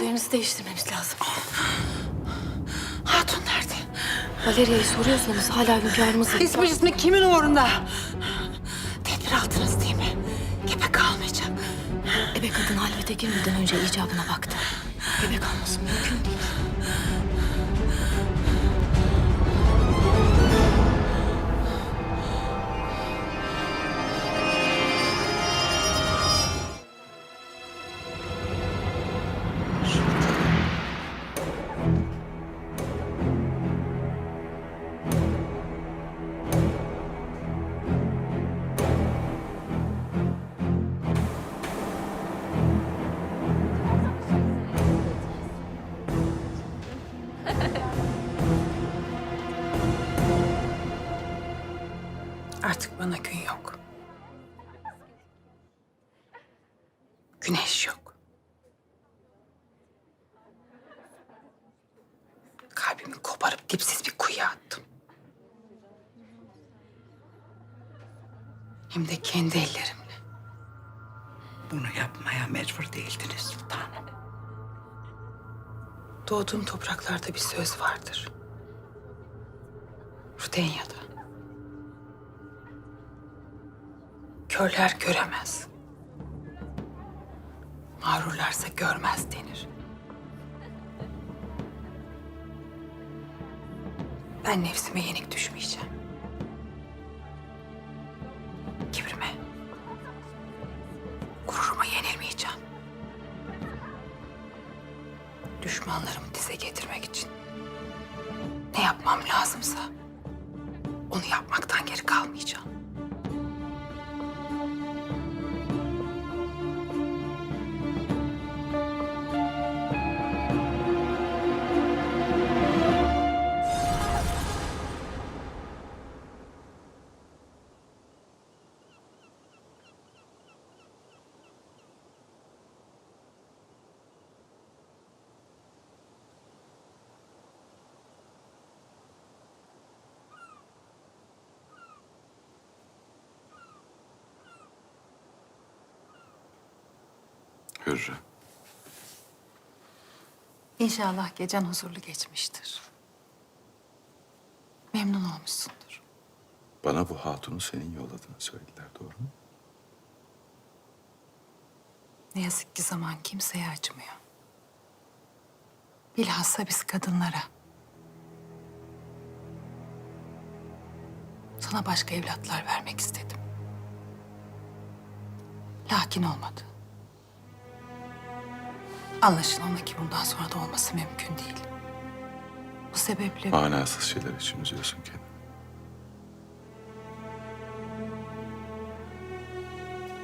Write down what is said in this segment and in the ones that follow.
Üzerinizi değiştirmemiz lazım. Hatun nerede? Valeria'yı soruyorsanız hala hünkârımız yok. İsmi cismi kimin uğrunda? Tedbir altınız değil mi? Gebe kalmayacak. Ebe kadın halvete girmeden önce icabına baktı. Gebe kalması mümkün değil. Artık bana gün yok. Güneş yok. Kalbimi koparıp dipsiz bir kuyuya attım. Hem de kendi ellerimle. Bunu yapmaya mecbur değildiniz sultanım. Doğduğum topraklarda bir söz vardır. Rudenya'da. Körler göremez. Mağrurlarsa görmez denir. Ben nefsime yenik düşmeyeceğim. Kibrime, gururuma yenilmeyeceğim. Düşmanlarımı dize getirmek için ne yapmam lazımsa onu yapmaktan geri kalmayacağım. İnşallah gecen huzurlu geçmiştir. Memnun olmuşsundur. Bana bu hatunu senin yolladığını söylediler doğru mu? Ne yazık ki zaman kimseye acımıyor. Bilhassa biz kadınlara. Sana başka evlatlar vermek istedim. Lakin olmadı. Anlaşılan ki bundan sonra da olması mümkün değil. Bu sebeple Manasız şeyler için üzüyorsun kendini.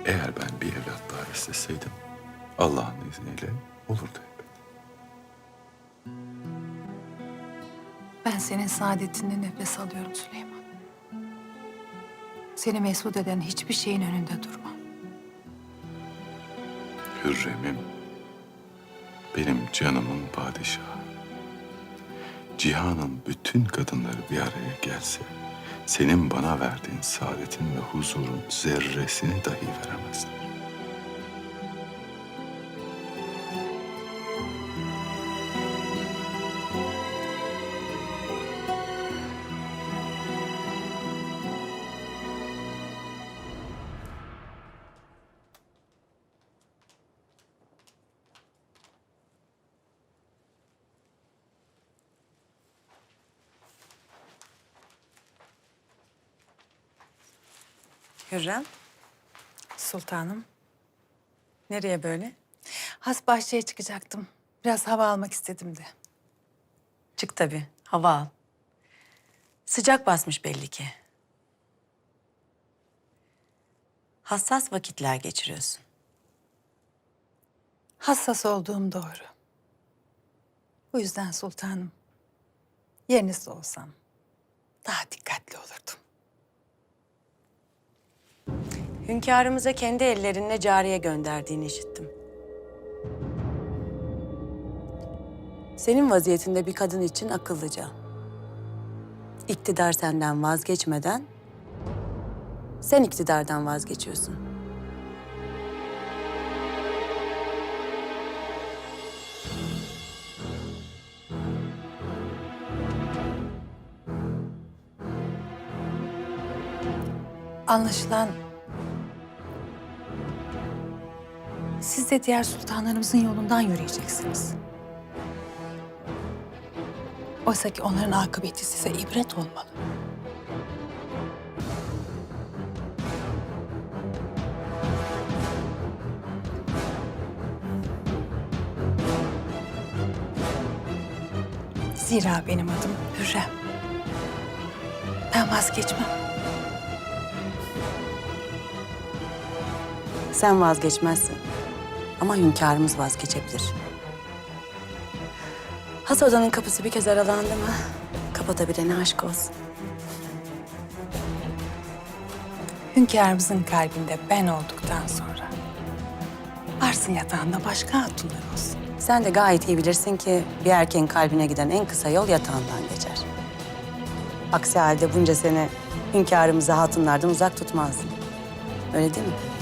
Eğer ben bir evlat daha isteseydim Allah'ın izniyle olurdu elbet. ben senin saadetinde nefes alıyorum Süleyman. Seni mesut eden hiçbir şeyin önünde durmam. Hürrem'im, benim canımın padişahı. Cihanın bütün kadınları bir araya gelse, senin bana verdiğin saadetin ve huzurun zerresini dahi veremezler. Hürrem, Sultanım. nereye böyle? Has bahçeye çıkacaktım. Biraz hava almak istedim de. Çık tabii, hava al. Sıcak basmış belli ki. Hassas vakitler geçiriyorsun. Hassas olduğum doğru. Bu yüzden sultanım. Yerinizde olsam daha dikkatli olurdum. Hünkârımıza kendi ellerinle cariye gönderdiğini işittim. Senin vaziyetinde bir kadın için akıllıca. İktidar senden vazgeçmeden sen iktidardan vazgeçiyorsun. Anlaşılan siz de diğer sultanlarımızın yolundan yürüyeceksiniz. Oysa ki onların akıbeti size ibret olmalı. Zira benim adım Hürrem. Ben vazgeçmem. Sen vazgeçmezsin. Ama hünkârımız vazgeçebilir. Has odanın kapısı bir kez aralandı mı kapatabilene aşk olsun. Hünkârımızın kalbinde ben olduktan sonra Varsın yatağında başka hatunlar olsun. Sen de gayet iyi bilirsin ki bir erkeğin kalbine giden en kısa yol yatağından geçer. Aksi halde bunca sene hünkârımızı hatunlardan uzak tutmazdın. Öyle değil mi?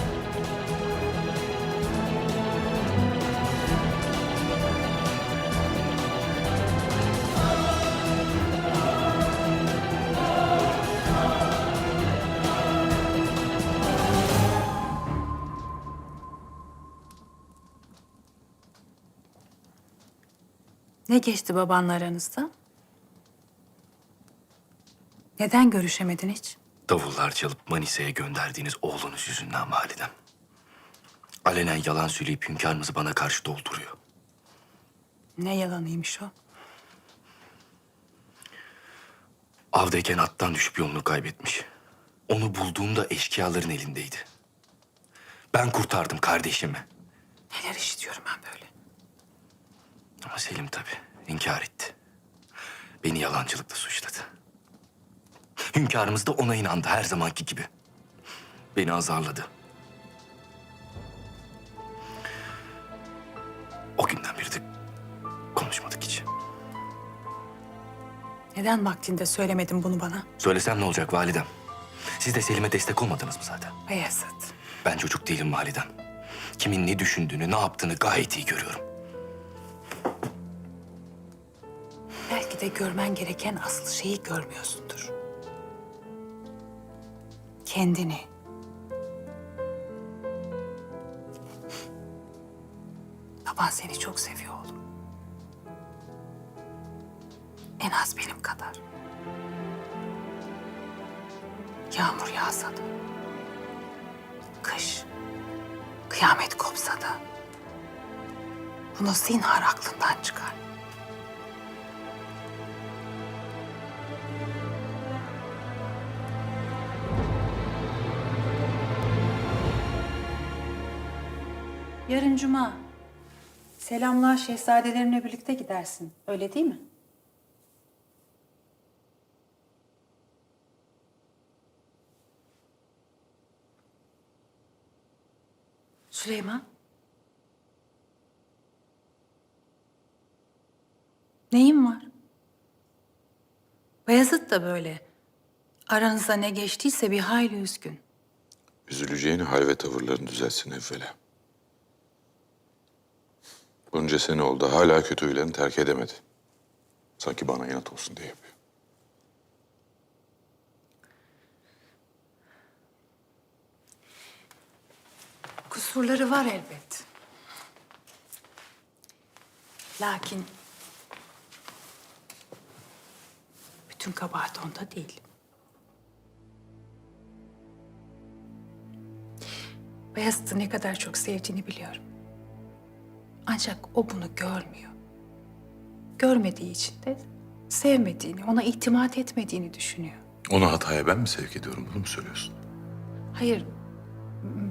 Ne geçti babanla aranızda? Neden görüşemedin hiç? Davullar çalıp Manisa'ya gönderdiğiniz oğlunuz yüzünden validem. Alenen yalan söyleyip hünkârımızı bana karşı dolduruyor. Ne yalanıymış o? Avdayken attan düşüp yolunu kaybetmiş. Onu bulduğumda eşkıyaların elindeydi. Ben kurtardım kardeşimi. Neler işitiyorum ben böyle? Ama Selim tabii inkar etti. Beni yalancılıkla suçladı. Hünkârımız da ona inandı her zamanki gibi. Beni azarladı. O günden beri de konuşmadık hiç. Neden vaktinde söylemedin bunu bana? Söylesem ne olacak validem? Siz de Selim'e destek olmadınız mı zaten? Beyazıt. Ben çocuk değilim validem. Kimin ne düşündüğünü, ne yaptığını gayet iyi görüyorum. Belki de görmen gereken asıl şeyi görmüyorsundur. Kendini. Baban seni çok seviyor oğlum. En az benim kadar. Yağmur yağsa da, kış, kıyamet kopsa da bunu zinhar aklından çıkar. Yarın cuma. Selamlar şehzadelerimle birlikte gidersin. Öyle değil mi? Süleyman. Neyin var? Bayezid da böyle. Aranızda ne geçtiyse bir hayli üzgün. Üzüleceğini hal ve tavırlarını düzeltsin evvela. Bunca sene oldu hala kötü huylarını terk edemedi. Sanki bana inat olsun diye yapıyor. Kusurları var elbet. Lakin bütün kabahat onda değil. Beyazıt'ı ne kadar çok sevdiğini biliyorum. Ancak o bunu görmüyor. Görmediği için de sevmediğini, ona itimat etmediğini düşünüyor. Onu hataya ben mi sevk ediyorum bunu mu söylüyorsun? Hayır,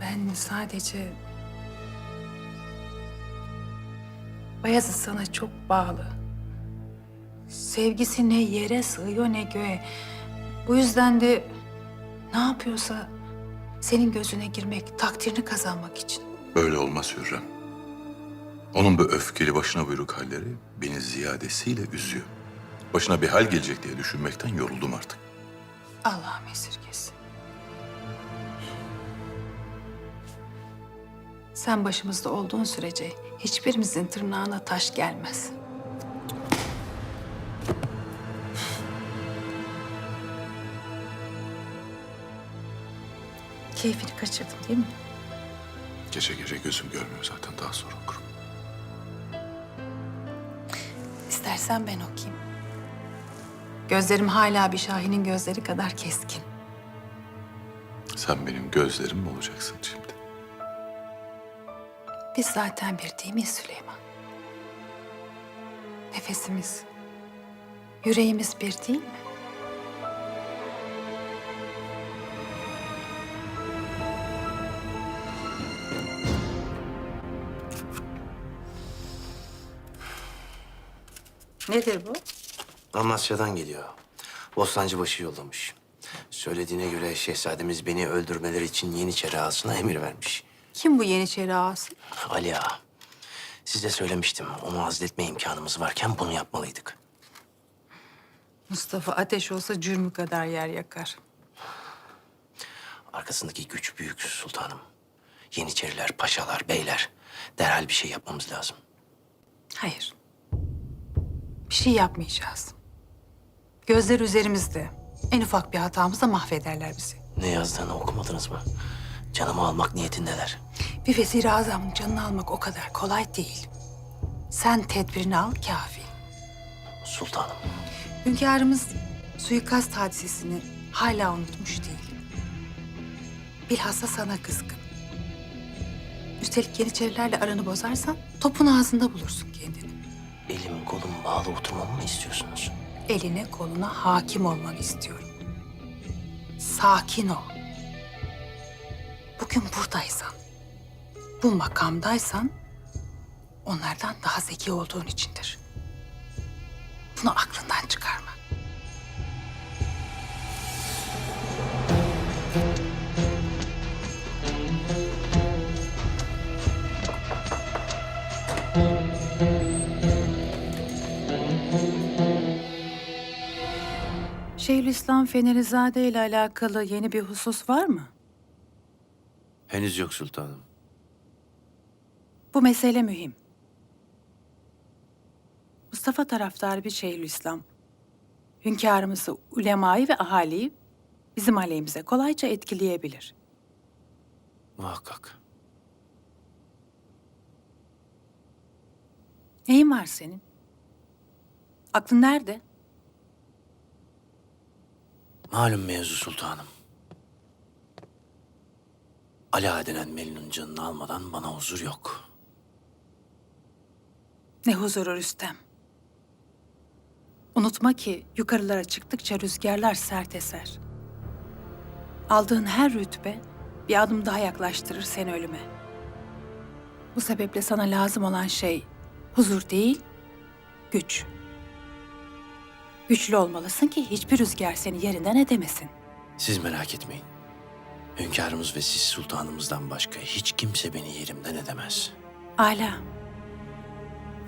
ben sadece... Bayezid sana çok bağlı. Sevgisi ne yere sığıyor ne göğe. Bu yüzden de ne yapıyorsa senin gözüne girmek, takdirini kazanmak için. Böyle olmaz Hürrem. Onun bu öfkeli başına buyruk halleri beni ziyadesiyle üzüyor. Başına bir hal gelecek diye düşünmekten yoruldum artık. Allah'ım esirgesin. Sen başımızda olduğun sürece hiçbirimizin tırnağına taş gelmez. Keyfini kaçırdın değil mi? Gece gece gözüm görmüyor zaten daha sonra okurum. İstersen ben okuyayım. Gözlerim hala bir şahinin gözleri kadar keskin. Sen benim gözlerim mi olacaksın şimdi? Biz zaten bir değil miyiz Süleyman? Nefesimiz, yüreğimiz bir değil mi? Nedir bu? Amasya'dan geliyor. Bostancıbaşı yollamış. Söylediğine göre şehzademiz beni öldürmeleri için Yeniçeri ağasına emir vermiş. Kim bu Yeniçeri ağası? Ali Ağa. Size söylemiştim. Onu azletme imkanımız varken bunu yapmalıydık. Mustafa ateş olsa cürmü kadar yer yakar. Arkasındaki güç büyük sultanım. Yeniçeriler, paşalar, beyler. Derhal bir şey yapmamız lazım. Hayır. Bir şey yapmayacağız. Gözler üzerimizde. En ufak bir hatamızda mahvederler bizi. Ne yazdığını okumadınız mı? Canımı almak niyetindeler. Bir vezir-i azamın canını almak o kadar kolay değil. Sen tedbirini al kafi. Sultanım. Hünkârımız suikast hadisesini hala unutmuş değil. Bilhassa sana kızgın. Üstelik Yeniçerilerle aranı bozarsan topun ağzında bulursun kendini. Elim kolum bağlı oturmamı mı istiyorsunuz? Eline koluna hakim olmanı istiyorum. Sakin ol. Bugün buradaysan, bu makamdaysan onlardan daha zeki olduğun içindir. Bunu aklından çıkarma. Şeyhülislam Fenerizade ile alakalı yeni bir husus var mı? Henüz yok sultanım. Bu mesele mühim. Mustafa taraftarı bir Şeyhülislam. Hünkârımızı, ulemayı ve ahaliyi bizim aleyhimize kolayca etkileyebilir. Muhakkak. Neyin var senin? Aklın nerede? Malum mevzu sultanım. Ali Ağa denen Melun'un canını almadan bana huzur yok. Ne huzuru Rüstem. Unutma ki yukarılara çıktıkça rüzgarlar sert eser. Aldığın her rütbe bir adım daha yaklaştırır seni ölüme. Bu sebeple sana lazım olan şey huzur değil, güç. Güçlü olmalısın ki hiçbir rüzgar seni yerinden edemesin. Siz merak etmeyin. Hünkârımız ve siz sultanımızdan başka hiç kimse beni yerimden edemez. Ala.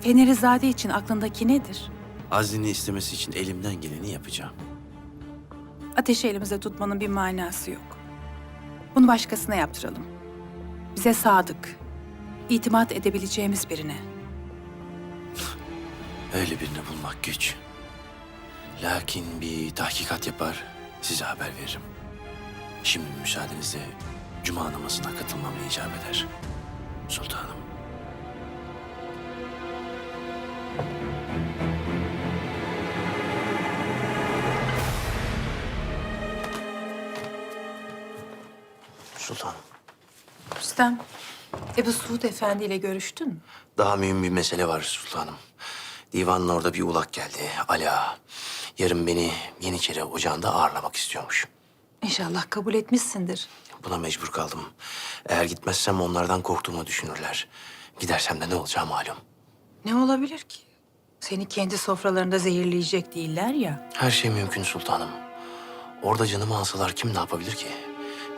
Fenerizade için aklındaki nedir? Azlini istemesi için elimden geleni yapacağım. Ateşi elimizde tutmanın bir manası yok. Bunu başkasına yaptıralım. Bize sadık, itimat edebileceğimiz birine. Öyle birini bulmak güç. Lakin bir tahkikat yapar, size haber veririm. Şimdi müsaadenizle cuma namazına katılmam icap eder. Sultanım. Sultanım. Rüstem, Ebu Suud Efendi ile görüştün mü? Daha mühim bir mesele var sultanım. Divanın orada bir ulak geldi. Ali Ağa. Yarın beni Yeniçeri Ocağı'nda ağırlamak istiyormuş. İnşallah kabul etmişsindir. Buna mecbur kaldım. Eğer gitmezsem onlardan korktuğumu düşünürler. Gidersem de ne olacağı malum. Ne olabilir ki? Seni kendi sofralarında zehirleyecek değiller ya. Her şey mümkün sultanım. Orada canımı alsalar kim ne yapabilir ki?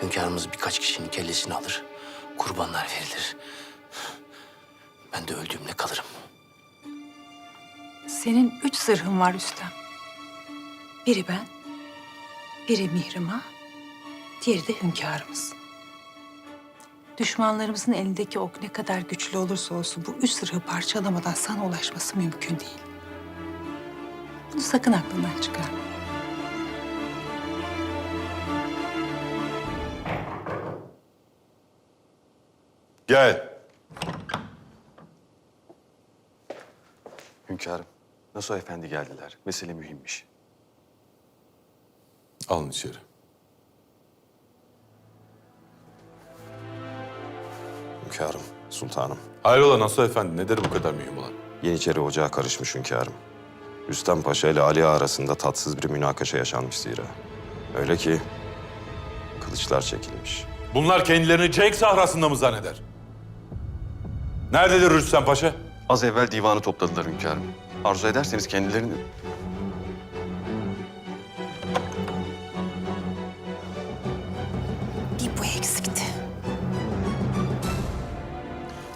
Hünkârımız birkaç kişinin kellesini alır. Kurbanlar verilir. Ben de öldüğümde kalırım. Senin üç zırhın var Rüstem. Biri ben, biri Mihrimah, diğeri de hünkârımız. Düşmanlarımızın elindeki ok ne kadar güçlü olursa olsun bu üç zırhı parçalamadan sana ulaşması mümkün değil. Bunu sakın aklından çıkarma. Gel. Hünkârım, Nasuh Efendi geldiler. Mesele mühimmiş. Alın içeri. Hünkârım, sultanım. Hayrola Nasuh Efendi nedir bu kadar mühim olan? Yeniçeri ocağa karışmış hünkârım. Rüstem Paşa ile Ali Ağa arasında tatsız bir münakaşa yaşanmış zira. Öyle ki kılıçlar çekilmiş. Bunlar kendilerini Cenk sahrasında mı zanneder? Nerededir Rüstem Paşa? Az evvel divanı topladılar hünkârım. Arzu ederseniz kendilerini...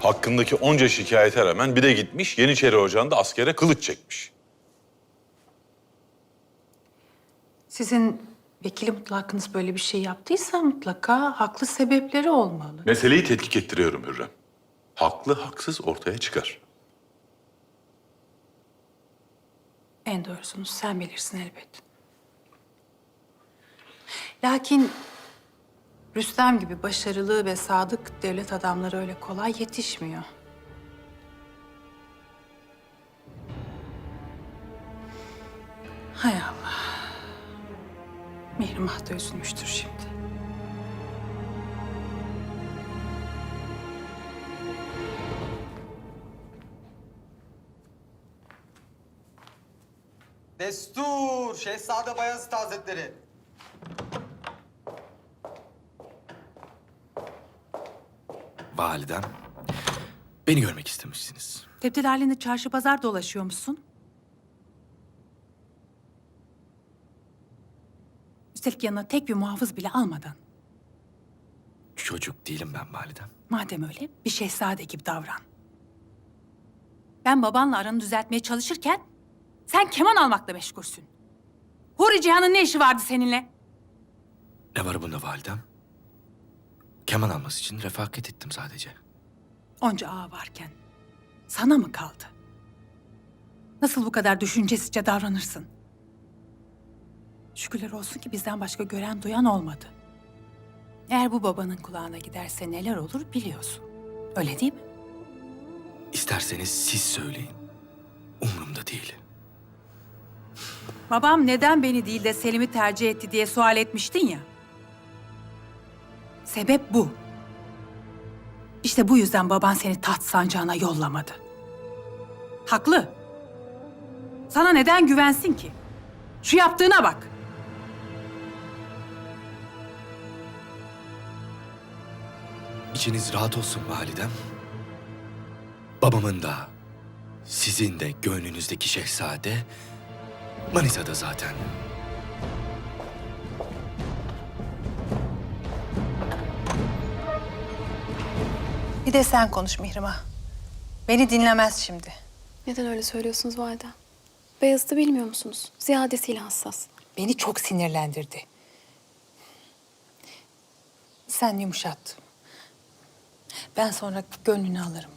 Hakkındaki onca şikayete rağmen bir de gitmiş Yeniçeri Ocağı'nda askere kılıç çekmiş. Sizin vekili mutlakınız böyle bir şey yaptıysa mutlaka haklı sebepleri olmalı. Meseleyi tetkik ettiriyorum Hürrem. Haklı haksız ortaya çıkar. En doğrusunu sen bilirsin elbet. Lakin Rüstem gibi başarılı ve sadık devlet adamları öyle kolay yetişmiyor. Hay Allah. Mihrimah da üzülmüştür şimdi. Destur! Şehzade Bayezid Hazretleri. Validem, beni görmek istemişsiniz. Tebdil halinde çarşı pazar dolaşıyor musun? Üstelik yanına tek bir muhafız bile almadan. Çocuk değilim ben validem. Madem öyle bir şehzade gibi davran. Ben babanla aranı düzeltmeye çalışırken sen keman almakla meşgulsün. Huri Cihan'ın ne işi vardı seninle? Ne var bunda validem? Keman alması için refakat ettim sadece. Onca ağa varken sana mı kaldı? Nasıl bu kadar düşüncesizce davranırsın? Şükürler olsun ki bizden başka gören duyan olmadı. Eğer bu babanın kulağına giderse neler olur biliyorsun. Öyle değil mi? İsterseniz siz söyleyin. Umurumda değil. Babam neden beni değil de Selim'i tercih etti diye sual etmiştin ya. Sebep bu. İşte bu yüzden baban seni taht sancağına yollamadı. Haklı. Sana neden güvensin ki? Şu yaptığına bak. İçiniz rahat olsun validem. Babamın da, sizin de gönlünüzdeki şehzade Manisa'da zaten. Bir de sen konuş Mihrimah. Beni dinlemez şimdi. Neden öyle söylüyorsunuz validem? Beyazıt'ı bilmiyor musunuz? Ziyadesiyle hassas. Beni çok sinirlendirdi. Sen yumuşat. Ben sonra gönlünü alırım.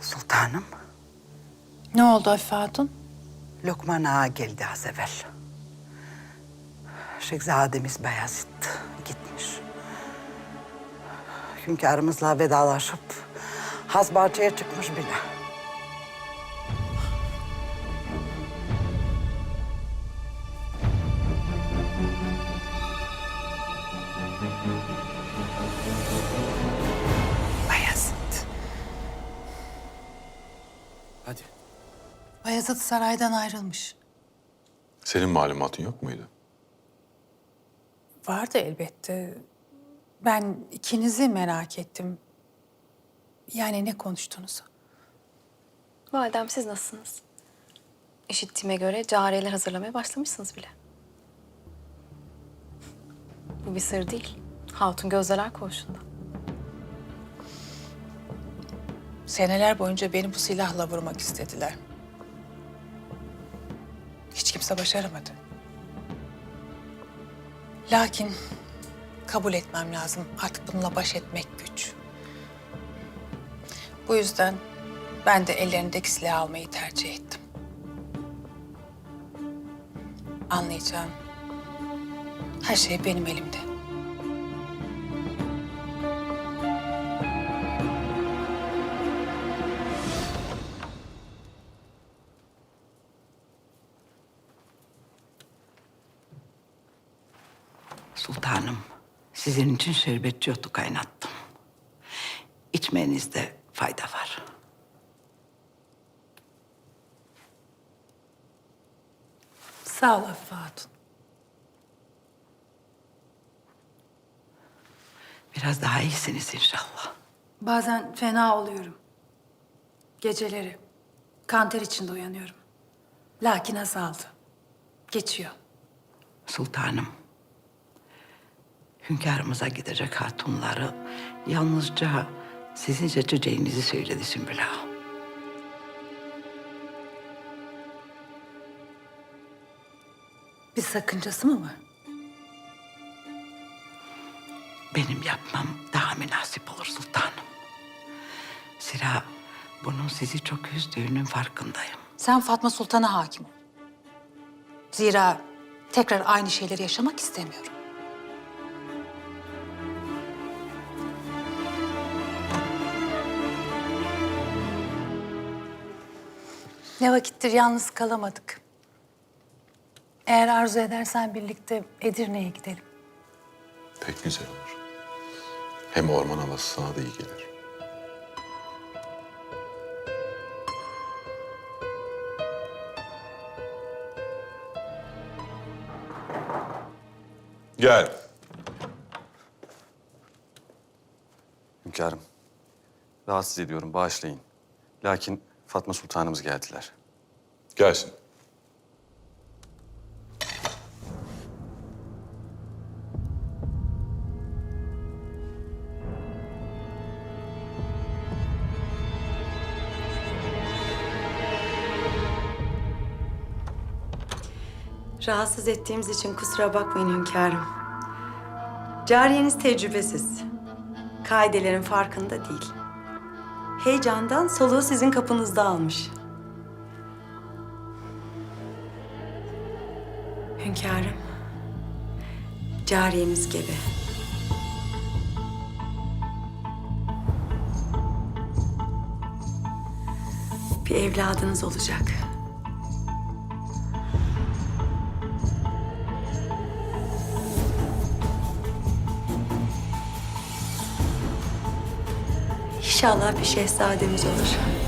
Sultanım, Ne oldu Afife Hatun? Lokman Ağa geldi az evvel. Şehzademiz Bayezid gitmiş. Hünkârımızla vedalaşıp Hazbahçe'ye çıkmış bile. Bayezid. Hadi. Bayezid saraydan ayrılmış. Senin malumatın yok muydu? Vardı elbette. Ben ikinizi merak ettim. Yani ne konuştunuz? Validem siz nasılsınız? İşittiğime göre cariyeler hazırlamaya başlamışsınız bile. Bu bir sır değil. Hatun gözdeler koğuşunda. Seneler boyunca beni bu silahla vurmak istediler. Hiç kimse başaramadı. Lakin kabul etmem lazım. Artık bununla baş etmek güç. Bu yüzden ben de ellerindeki silahı almayı tercih ettim. Anlayacağım. Her şey benim elimde. Sultanım, sizin için şerbetçi otu kaynattım. İçmenizde fayda var. Sağ ol Afife Hatun. Biraz daha iyisiniz inşallah. Bazen fena oluyorum. Geceleri kanter içinde uyanıyorum. Lakin azaldı. Geçiyor. Sultanım, hünkârımıza gidecek hatunları yalnızca sizin seçeceğinizi söyledi Sümbül Ağa. Bir sakıncası mı var? Benim yapmam daha münasip olur sultanım. Zira bunun sizi çok üzdüğünün farkındayım. Sen Fatma Sultan'a hakim ol. Zira tekrar aynı şeyleri yaşamak istemiyorum. Ne vakittir yalnız kalamadık. Eğer arzu edersen birlikte Edirne'ye gidelim. Pek güzel olur. Hem orman havası sana da iyi gelir. Gel. Hünkârım, rahatsız ediyorum, bağışlayın. Lakin Fatma Sultanımız geldiler. Gelsin. Rahatsız ettiğimiz için kusura bakmayın hünkârım. Cariyeniz tecrübesiz. Kaidelerin farkında değil. Heyecandan soluğu sizin kapınızda almış. Hünkârım, cariyemiz gebe. Bir evladınız olacak. İnşallah bir şehzademiz olur.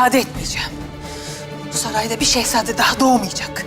Müsaade etmeyeceğim. Bu sarayda bir şehzade daha doğmayacak.